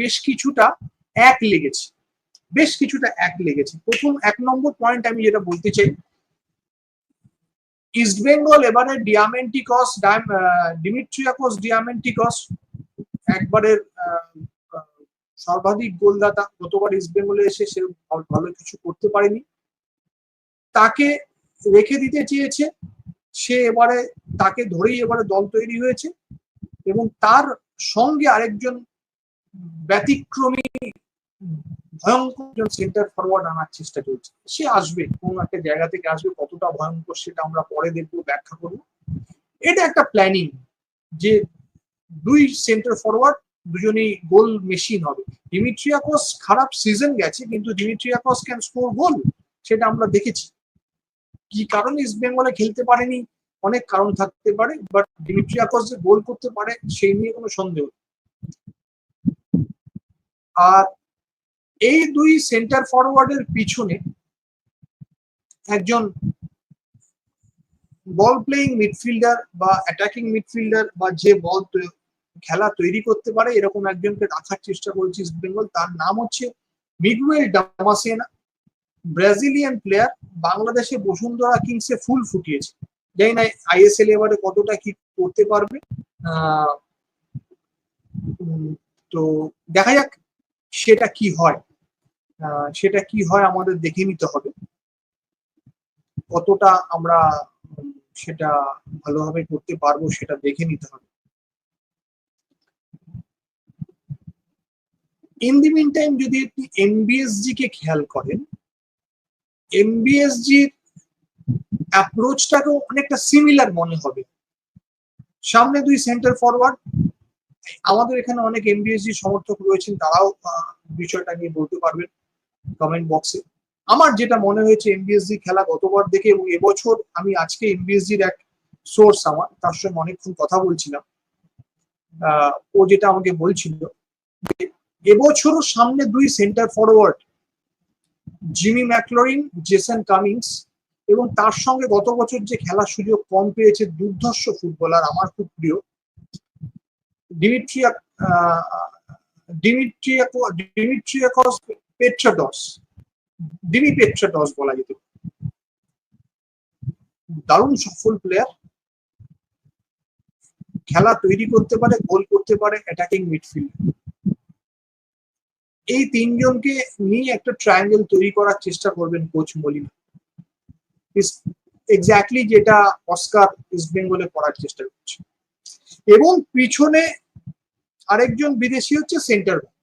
বেশ কিছুটা এক লেগেছে। বেশ কিছুটা এক লেগেছে। প্রথম এক নম্বর পয়েন্ট আমি যেটা বলতে চাই ইস্ট বেঙ্গল এবারে ডিয়ামেন্টিকস ডিমিট্রিয়াকস ডিয়ামেন্টিকস একবারের সর্বাধিক গোলদাতা, গতবার ইস্ট বেঙ্গলে এসে সে ভালো কিছু করতে পারেনি। তাকে রেখে দিতে চেয়েছে, সে এবারে, তাকে ধরেই এবারে দল তৈরি হয়েছে এবং তার সঙ্গে আরেকজন ব্যতিক্রমী, ভয়ঙ্কর সেন্টার ফরওয়ার্ড আনার চেষ্টা চলছে। সে আসবে, কোন একটা জায়গা থেকে আসবে, কতটা ভয়ঙ্কর সেটা আমরা পরে দেখব, ব্যাখ্যা করব। এটা একটা প্ল্যানিং যে দুই সেন্টার ফরওয়ার্ড দুজনেই গোল মেশিন হবে। ডিমিট্রিয়াকস খারাপ সিজন গেছে, কিন্তু ডিমিট্রিয়াকস ক্যান স্কোর গোল সেটা আমরা দেখেছি। কি কারণে ইস্ট বেঙ্গলে খেলতে পারেনি? অনেক কারণ থাকতে পারে বাট ডিমিট্রিয়াকস যে গোল করতে পারে, সেই নিয়ে কোনো সন্দেহ নেই। আর এই দুই সেন্টার ফরওয়ার্ডের পিছনে একজন বল প্লেয়িং মিডফিল্ডার বা অ্যাটাকিং মিডফিল্ডার বা যে বল খেলা তৈরি করতে পারে, এরকম একজনকে রাখার চেষ্টা করছে ইস্ট বেঙ্গল তার নাম হচ্ছে মিগুয়েল ডামাসেনা ব্রাজিলিয়ান প্লেয়ার বাংলাদেশে বসুন্ধরা কিংসে ফুল ফুটিয়েছে। জানি না আইএসএল এবারে কতটা কি করতে পারবে। তো দেখা যাক সেটা কি হয়? সেটা কি হয় আমাদের দেখে নিতে হবে। কতটা আমরা সেটা ভালোভাবে করতে পারব সেটা দেখে নিতে হবে। ইন দি মিন টাইম যদি একটি এমবিএসজি কে খেয়াল করেন এমবিএসজির অ্যাপ্রোচটাকেও অনেকটা সিমিলার মনে হবে। সামনে দুই সেন্টার ফরওয়ার্ড আমাদের এখানে অনেক এমবিএসজি সমর্থক রয়েছেন, তারাও বিষয়টা নিয়ে বলতে পারবেন কমেন্ট বক্সে আমার যেটা মনে হয়েছে এমবিএসজি খেলা গতবার দেখে এবং এবছর আমি আজকে এমবিএসজির এক সোর্স আমার, তার সঙ্গে অনেকক্ষণ কথা বলছিলাম। ও যেটা আমাকে বলছিল এবছরও সামনে দুই centre forward Jimmy McLaurin, Jason Cummings এবং তার সঙ্গে গত বছর যে খেলার সুযোগ কম পেয়েছে দুর্ধর্ষ ফুটবলার আমার খুব প্রিয় ডিমি পেট্রাডস বলা যেত। দারুণ সফল প্লেয়ার খেলা তৈরি করতে পারে, গোল করতে পারে অ্যাটাকিং মিডফিল্ড এই তিনজনকে নিয়ে একটা ট্রায়াঙ্গেল তৈরি করার চেষ্টা করবেন কোচ মলিনা। এক্স্যাক্টলি যেটা অস্কার ইস্ট বেঙ্গলে করার চেষ্টা করছে। এবং পিছনে আরেকজন বিদেশি হচ্ছে সেন্টার ব্যাক